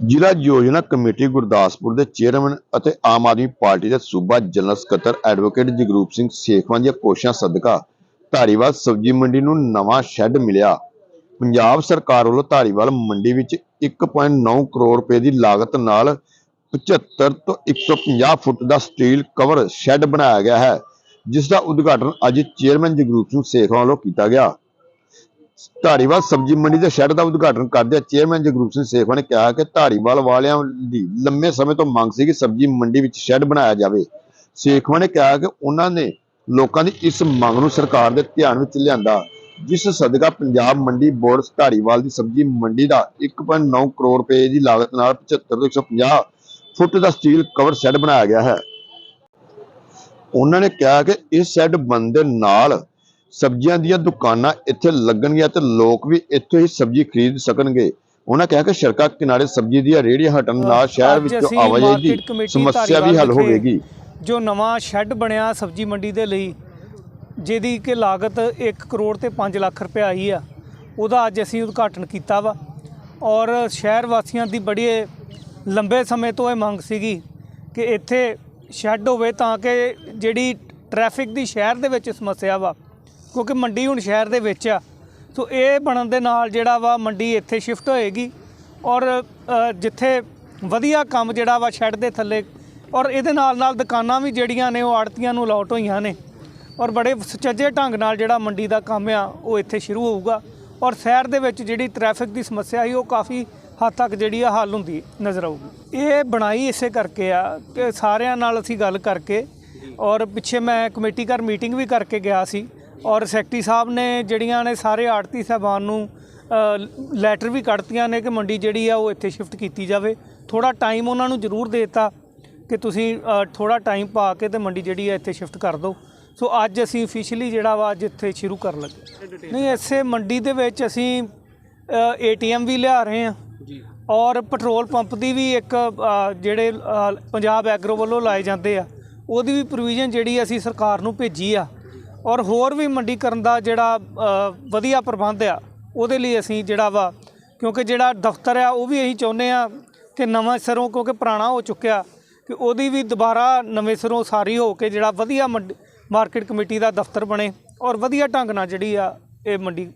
ਜ਼ਿਲ੍ਹਾ ਯੋਜਨਾ ਕਮੇਟੀ ਗੁਰਦਾਸਪੁਰ ਦੇ ਚੇਅਰਮੈਨ ਅਤੇ ਆਮ ਆਦਮੀ ਪਾਰਟੀ ਦੇ ਸੂਬਾ ਜਨਰਲ ਸਕੱਤਰ ਐਡਵੋਕੇਟ ਜਗਰੂਪ ਸਿੰਘ ਸੇਖਵਾਂ ਦੀਆਂ ਕੋਸ਼ਿਸ਼ਾਂ ਸਦਕਾ ਧਾਰੀਵਾਲ ਸਬਜ਼ੀ ਮੰਡੀ ਨੂੰ ਨਵਾਂ ਸ਼ੈੱਡ ਮਿਲਿਆ। ਪੰਜਾਬ ਸਰਕਾਰ ਵੱਲੋਂ ਧਾਰੀਵਾਲ ਮੰਡੀ ਵਿੱਚ 1.9 ਕਰੋੜ ਰੁਪਏ ਦੀ ਲਾਗਤ ਨਾਲ 75 ਤੋਂ 150 ਫੁੱਟ ਦਾ ਸਟੀਲ ਕਵਰ ਸ਼ੈੱਡ ਬਣਾਇਆ ਗਿਆ ਹੈ, ਜਿਸ ਦਾ ਉਦਘਾਟਨ ਅੱਜ ਚੇਅਰਮੈਨ ਜਗਰੂਪ ਸਿੰਘ ਸੇਖਵਾਂ ਵੱਲੋਂ ਕੀਤਾ ਗਿਆ। ਧਾਰੀਵਾਲ ਸਬਜ਼ੀ ਮੰਡੀ ਦੇ ਸ਼ੈੱਡ ਦਾ ਉਦਘਾਟਨ ਕਰਦਿਆਂ ਚੇਅਰਮੈਨ ਜਗਰੂਪ ਸਿੰਘ ਸੇਖਵਾ ਨੇ ਕਿਹਾ ਕਿ ਧਾਰੀਵਾਲ ਵਾਲਿਆਂ ਦੀ ਲੰਮੇ ਸਮੇਂ ਤੋਂ ਮੰਗ ਸੀ ਕਿ ਸਬਜ਼ੀ ਮੰਡੀ ਵਿੱਚ ਸ਼ੈੱਡ ਬਣਾਇਆ ਜਾਵੇ। ਸੇਖਵਾਂ ਨੇ ਕਿਹਾ ਕਿ ਉਹਨਾਂ ਨੇ ਲੋਕਾਂ ਦੀ ਇਸ ਮੰਗ ਨੂੰ ਸਰਕਾਰ ਦੇ ਧਿਆਨ ਵਿੱਚ ਲਿਆਂਦਾ, ਜਿਸ ਸਦਕਾ ਪੰਜਾਬ ਮੰਡੀ ਬੋਰਡ ਧਾਰੀਵਾਲ ਦੀ ਸਬਜ਼ੀ ਮੰਡੀ ਦਾ 1.9 ਕਰੋੜ ਰੁਪਏ ਦੀ ਲਾਗਤ ਨਾਲ 75 ਤੋਂ 150 ਫੁੱਟ ਦਾ ਸਟੀਲ ਕਵਰ ਸ਼ੈੱਡ ਬਣਾਇਆ ਗਿਆ ਹੈ। ਉਹਨਾਂ ਨੇ ਕਿਹਾ ਕਿ ਇਸ ਸ਼ੈੱਡ ਬਣਨ ਨਾਲ ਸਬਜ਼ੀਆਂ ਦੀਆਂ ਦੁਕਾਨਾਂ ਇੱਥੇ ਲੱਗਣਗੀਆਂ ਤੇ ਲੋਕ ਵੀ ਇੱਥੋਂ ਹੀ ਸਬਜ਼ੀ ਖਰੀਦ ਸਕਣਗੇ। ਉਹਨਾਂ ਕਿਹਾ ਕਿ ਸੜਕਾਂ ਕਿਨਾਰੇ ਸਬਜ਼ੀ ਦੀਆਂ ਰੇਹੜੀਆਂ ਹਟਣ ਨਾਲ ਸ਼ਹਿਰ ਵਿੱਚੋਂ ਆਵਾਜਾਈ ਦੀ ਸਮੱਸਿਆ ਵੀ ਹੱਲ ਹੋਵੇਗੀ। ਜੋ ਨਵਾਂ ਸ਼ੈੱਡ ਬਣਿਆ ਸਬਜ਼ੀ ਮੰਡੀ ਦੇ ਲਈ ਜਿਹਦੀ ਕਿ ਲਾਗਤ 1 ਕਰੋੜ ਤੇ 5 ਲੱਖ ਰੁਪਏ ਆਈ ਆ ਉਹਦਾ ਅੱਜ ਅਸੀਂ ਉਦਘਾਟਨ ਕੀਤਾ ਵਾ। ਔਰ ਸ਼ਹਿਰ ਵਾਸੀਆਂ ਦੀ ਬੜੀ ਲੰਬੇ ਸਮੇਂ ਤੋਂ ਇਹ ਮੰਗ ਸੀਗੀ ਕਿ ਇੱਥੇ ਸ਼ੈੱਡ ਹੋਵੇ ਤਾਂ ਕਿ ਜਿਹੜੀ ਟ੍ਰੈਫਿਕ ਦੀ ਸ਼ਹਿਰ ਦੇ ਵਿੱਚ ਸਮੱਸਿਆ ਵਾ ਕਿਉਂਕਿ ਮੰਡੀ ਹੁਣ ਸ਼ਹਿਰ ਦੇ ਵਿੱਚ ਆ। ਸੋ ਇਹ ਬਣਨ ਦੇ ਨਾਲ ਜਿਹੜਾ ਵਾ ਮੰਡੀ ਇੱਥੇ ਸ਼ਿਫਟ ਹੋਏਗੀ ਔਰ ਜਿੱਥੇ ਵਧੀਆ ਕੰਮ ਜਿਹੜਾ ਵਾ ਸ਼ੈੱਡ ਦੇ ਥੱਲੇ ਔਰ ਇਹਦੇ ਨਾਲ ਨਾਲ ਦੁਕਾਨਾਂ ਵੀ ਜਿਹੜੀਆਂ ਨੇ ਉਹ ਆੜਤੀਆਂ ਨੂੰ ਅਲਾਟ ਹੋਈਆਂ ਨੇ ਔਰ ਬੜੇ ਸੁਚੱਜੇ ਢੰਗ ਨਾਲ ਜਿਹੜਾ ਮੰਡੀ ਦਾ ਕੰਮ ਆ, ਉਹ ਇੱਥੇ ਸ਼ੁਰੂ ਹੋਊਗਾ ਔਰ ਸ਼ਹਿਰ ਦੇ ਵਿੱਚ ਜਿਹੜੀ ਟ੍ਰੈਫਿਕ ਦੀ ਸਮੱਸਿਆ ਸੀ, ਉਹ ਕਾਫੀ ਹੱਦ ਤੱਕ ਜਿਹੜੀ ਆ ਹੱਲ ਹੁੰਦੀ ਨਜ਼ਰ ਆਊਗੀ। ਇਹ ਬਣਾਈ ਇਸੇ ਕਰਕੇ ਆ ਕਿ ਸਾਰਿਆਂ ਨਾਲ ਅਸੀਂ ਗੱਲ ਕਰਕੇ ਔਰ ਪਿੱਛੇ ਮੈਂ ਕਮੇਟੀ ਘਰ ਮੀਟਿੰਗ ਵੀ ਕਰਕੇ ਗਿਆ ਸੀ ਔਰ ਸੈਕਟਰੀ ਸਾਹਿਬ ਨੇ ਜਿਹੜੀਆਂ ਨੇ ਸਾਰੇ ਆੜਤੀ ਸਾਹਿਬਾਨ ਨੂੰ ਲੈਟਰ ਵੀ ਕੱਢਤੀਆਂ ਨੇ ਕਿ ਮੰਡੀ ਜਿਹੜੀ ਆ ਉਹ ਇੱਥੇ ਸ਼ਿਫਟ ਕੀਤੀ ਜਾਵੇ। ਥੋੜਾ ਟਾਈਮ ਉਹਨਾਂ ਨੂੰ ਜ਼ਰੂਰ ਦੇਤਾ ਕਿ ਤੁਸੀਂ ਥੋੜਾ ਟਾਈਮ ਪਾ ਕੇ ਤੇ ਮੰਡੀ ਜਿਹੜੀ ਆ ਇੱਥੇ ਸ਼ਿਫਟ ਕਰ ਦਿਓ। ਸੋ ਅੱਜ ਅਸੀਂ ਅਫੀਸ਼ੀਅਲੀ ਜਿਹੜਾ ਵਾ ਅੱਜ ਇੱਥੇ ਸ਼ੁਰੂ ਕਰਨ ਲੱਗੇ ਨਹੀਂ ਐਸੇ ਮੰਡੀ ਦੇ ਵਿੱਚ ਅਸੀਂ ਏਟੀਐਮ ਵੀ ਲਿਆ ਰਹੇ ਜੀ। ਔਰ ਪੈਟਰੋਲ ਪੰਪ ਦੀ ਵੀ ਇੱਕ ਜਿਹੜੇ ਪੰਜਾਬ ਐਗਰੋ ਵੱਲੋਂ ਲਾਏ ਜਾਂਦੇ ਆ ਉਹਦੀ ਵੀ ਪ੍ਰੋਵੀਜ਼ਨ ਜਿਹੜੀ ਅਸੀਂ ਸਰਕਾਰ ਨੂੰ ਭੇਜੀ ਆ। ਔਰ ਹੋਰ ਵੀ ਮੰਡੀਕਰਨ ਦਾ ਜਿਹੜਾ ਵਧੀਆ ਪ੍ਰਬੰਧ ਆ, ਉਹਦੇ ਲਈ ਅਸੀਂ ਜਿਹੜਾ ਵਾ, ਕਿਉਂਕਿ ਜਿਹੜਾ ਦਫ਼ਤਰ ਆ, ਉਹ ਵੀ ਅਸੀਂ ਚਾਹੁੰਦੇ ਆ ਕਿ ਨਵਾਂ ਸਿਰੋਂ, ਕਿਉਂਕਿ ਪੁਰਾਣਾ ਹੋ ਚੁੱਕਿਆ, ਕਿ ਉਹਦੀ ਵੀ ਦੁਬਾਰਾ ਨਵੇਂ ਸਿਰੋਂ ਸਾਰੀ ਹੋ ਕੇ ਜਿਹੜਾ ਵਧੀਆ ਮੰਡੀ, ਮਾਰਕੀਟ ਕਮੇਟੀ ਦਾ ਦਫ਼ਤਰ ਬਣੇ, ਔਰ ਵਧੀਆ ਢੰਗ ਨਾਲ ਜਿਹੜੀ ਆ, ਇਹ ਮੰਡੀ